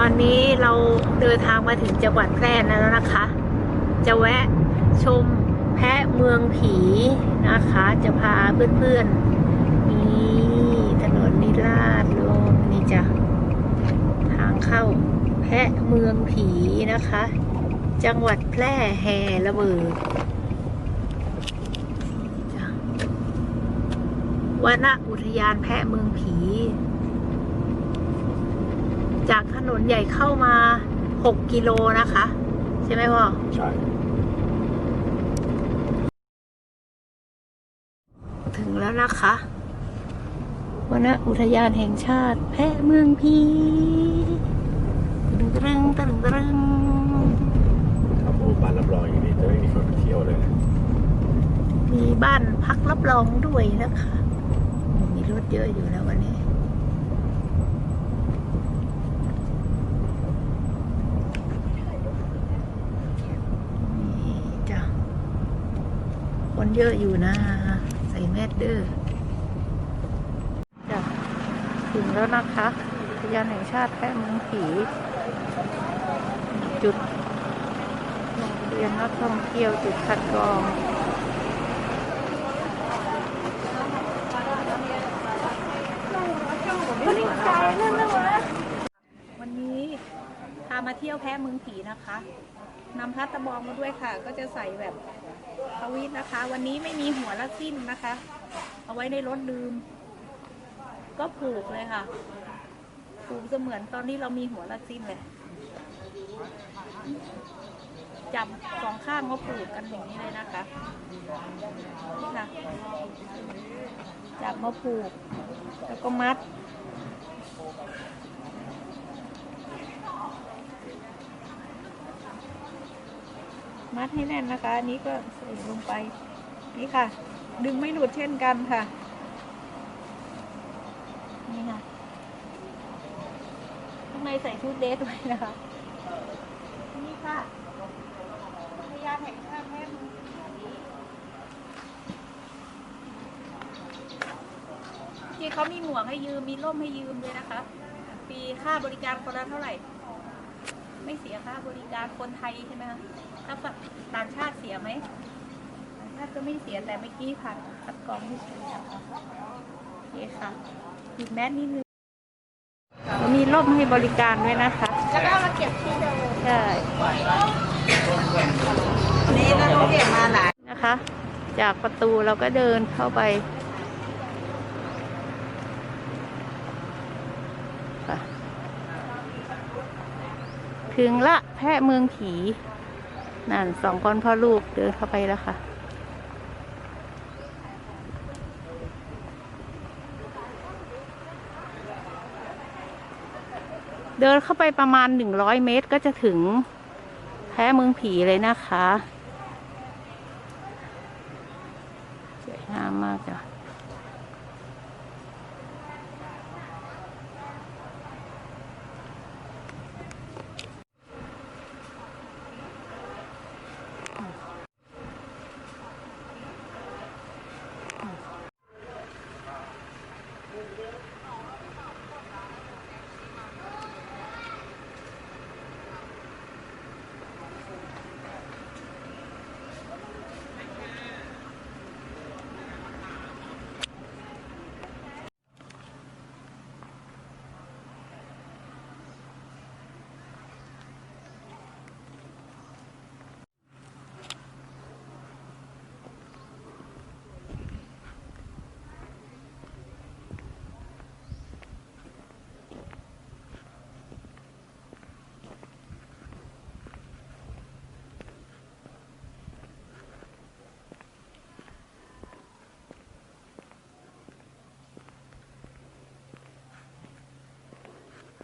อนนี้เราเดินทางมาถึงจังหวัดแพร่แล้วนะคะ จะแวะชมแพะเมืองผีนะคะ จะพาเพื่อนๆนี่ถนนนิราชลมนี่จ้ะทางเข้าแพะเมืองผีนะคะ จังหวัดแพร่แห่ระเบิดจ้ะวนอุทยานแพะเมืองผี จากถนนใหญ่เข้ามา6กิโลนะคะ ใช่ไหมพ่อ ใช่ ถึงแล้วนะคะวนอุทยานแห่งชาติ แพะเมืองพีตึงตรึงตึงตรึงถ้าพูดบ้านรับรองอย่างนี้จะไม่มีคนไปเที่ยวเลยนะมีบ้านพักรับรองด้วยนะคะ มีรถเยอะอยู่แล้ววันนี้นี่จ้ะ คนเยอะอยู่นะ ใส่แมสเด้อถึงแล้วนะคะอุทยานแห่งชาติแพร่เมืองผีจุดเรียนนักท่องเที่ยวจุดคัดกรองวันนี้พามาเที่ยวแพะเมืองผีนะคะนำพัดตะบองมาด้วยค่ะ ก็จะใส่แบบ ทวิตนะคะ วันนี้ไม่มีหัวละสิ้นนะคะ เอาไว้ในรถลืม ก็ผูกเลยค่ะ ผูกเสมือนตอนนี้เรามีหัวละสิ้นเลยจับสองข้างมาผูกกันอย่างนี้เลยนะคะนี่ค่ะจับมาผูก แล้วก็มัด มัดให้แน่นนะคะ อันนี้ก็ใส่ลงไป นี่ค่ะ ดึงไม่หลุดเช่นกันค่ะ นี่ค่ะ ข้างในใส่ชุดเดทไว้นะคะ นี่ค่ะพยานแห่งชาติแม่ที่เขามีหมวกให้ยืม มีร่มให้ยืมเลยนะคะ ปีค่าบริการคนละเท่าไหร่ ไม่เสียค่าบริการคนไทยใช่ไหมคะ ถ้าฝั่งต่างชาติเสียไหมต่างชาติก็ไม่เสียแต่เมื่อกี้ผ่านคัดกรองไม่เสียโอเคค่ะปิดแมสนิดนึงมีร่มให้บริการด้วยนะคะแล้วก็เอามาเก็บที่เดิมใช่นี่ถ้าเราเก็บมาหลายนะคะ จากประตูเราก็เดินเข้าไปค่ะถึงละแพะเมืองผี นั่นสองคนพ่อลูกเดินเข้าไปแล้วค่ะ เดินเข้าไปประมาณหนึ่งร้อยเมตรก็จะถึงแพะเมืองผีเลยนะคะสวยงามมากจ้ะ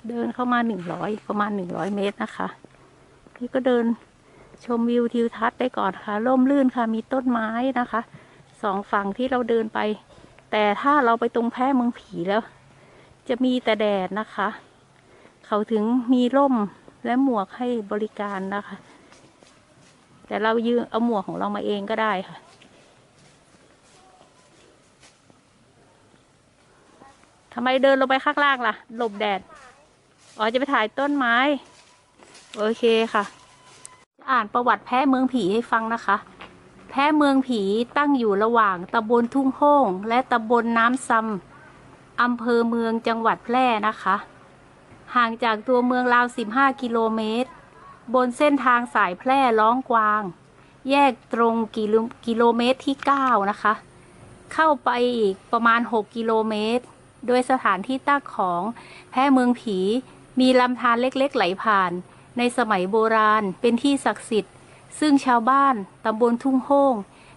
เดินเข้ามาหนึ่งร้อยประมาณหนึ่งร้อยเมตรนะคะ นี่ก็เดินชมวิวทิวทัศน์ได้ก่อนค่ะร่มรื่นค่ะมีต้นไม้นะคะสองฝั่งที่เราเดินไป แต่ถ้าเราไปตรงแพร่เมืองผีแล้ว จะมีแต่แดดนะคะ เขาถึงมีร่มและหมวกให้บริการนะคะ แต่เรายืมเอาหมวกของเรามาเองก็ได้ค่ะทำไมเดินลงไปข้างล่างล่ะ หลบแดด อ๋อจะไปถ่ายต้นไม้ โอเคค่ะ อ่านประวัติแพ้เมืองผีให้ฟังนะคะ แพ้เมืองผีตั้งอยู่ระหว่างตำบลทุ่งโฮ่งและตำบลน้ำซำอำเภอเมืองจังหวัดแพร่นะคะ ห่างจากตัวเมืองราว 15 กิโลเมตร บนเส้นทางสายแพร่ล้องกวาง แยกตรงกิโลกิโลเมตรที่ 9 นะคะ เข้าไปอีกประมาณ 6 กิโลเมตร โดยสถานที่ตั้งของแพร่เมืองผี มีลำธารเล็กๆ ไหลผ่าน ในสมัยโบราณเป็นที่ศักดิ์สิทธิ์ ซึ่งชาวบ้านตำบลทุ่งโฮ่ง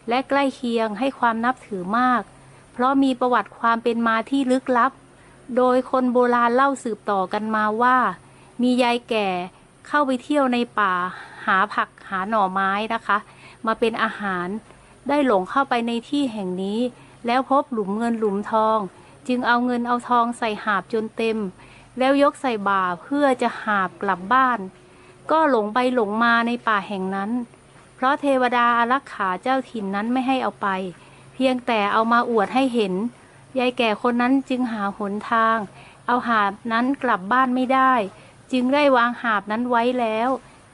และใกล้เคียงให้ความนับถือมาก เพราะมีประวัติความเป็นมาที่ลึกลับ โดยคนโบราณเล่าสืบต่อกันมาว่า มียายแก่เข้าไปเที่ยวในป่า หาผักหาหน่อไม้นะคะ มาเป็นอาหาร ได้หลงเข้าไปในที่แห่งนี้ แล้วพบหลุมเงินหลุมทอง จึงเอาเงินเอาทองใส่หาบจนเต็ม แล้วยกใส่บ่าเพื่อจะหาบกลับบ้าน ก็หลงไปหลงมาในป่าแห่งนั้น เพราะเทวดาอารักขาเจ้าถิ่นนั้นไม่ให้เอาไป เพียงแต่เอามาอวดให้เห็น ยายแก่คนนั้นจึงหาหนทาง เอาหาบนั้นกลับบ้านไม่ได้ จึงได้วางหาบนั้นไว้แล้ว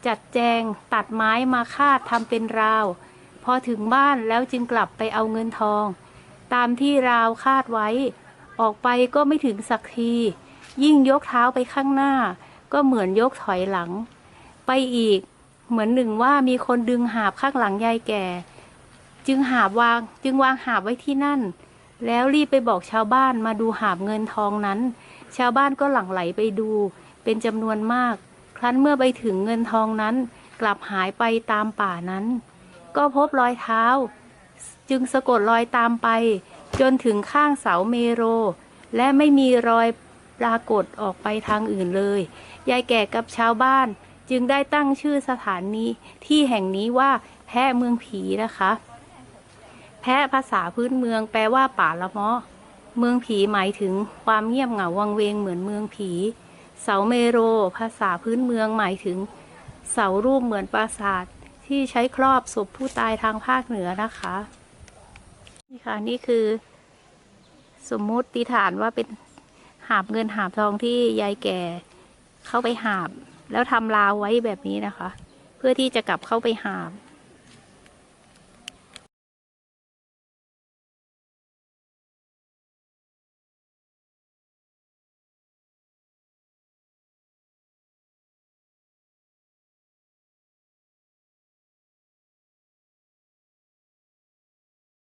จัดแจงตัดไม้มาคาดทำเป็นราว พอถึงบ้านแล้วจึงกลับไปเอาเงินทอง ตามที่ราวคาดไว้ ออกไปก็ไม่ถึงสักที ยิ่งยกเท้าไปข้างหน้า ก็เหมือนยกถอยหลัง ไปอีก เหมือนหนึ่งว่ามีคนดึงหาบข้างหลังยายแก่ จึงหาบวางจึงวางหาบไว้ที่นั่น แล้วรีบไปบอกชาวบ้านมาดูหาบเงินทองนั้น ชาวบ้านก็หลั่งไหลไปดู เป็นจำนวนมาก ครั้นเมื่อไปถึงเงินทองนั้น กลับหายไปตามป่านั้น ก็พบรอยเท้า จึงสะกดรอยตามไป จนถึงข้างเสาเมโร และไม่มีรอย ปรากฏออกไปทางอื่นเลย ยายแก่กับชาวบ้านจึงได้ตั้งชื่อสถานีที่แห่งนี้ว่าแพะเมืองผีนะคะ แพะภาษาพื้นเมืองแปลว่าป่าละเมาะ เมืองผีหมายถึงความเงียบเหงาวังเวงเหมือนเมืองผี เสาเมโร ภาษาพื้นเมืองหมายถึง เสารูปเหมือนปราสาทที่ใช้ครอบศพผู้ตายทางภาคเหนือนะคะ นี่ค่ะนี่คือ สมมุติฐานว่าเป็น หาบเงินหาบทองที่ยายแก่เข้าไปหาบ แล้วทำราวไว้แบบนี้นะคะ เพื่อที่จะกลับเข้าไปหาบ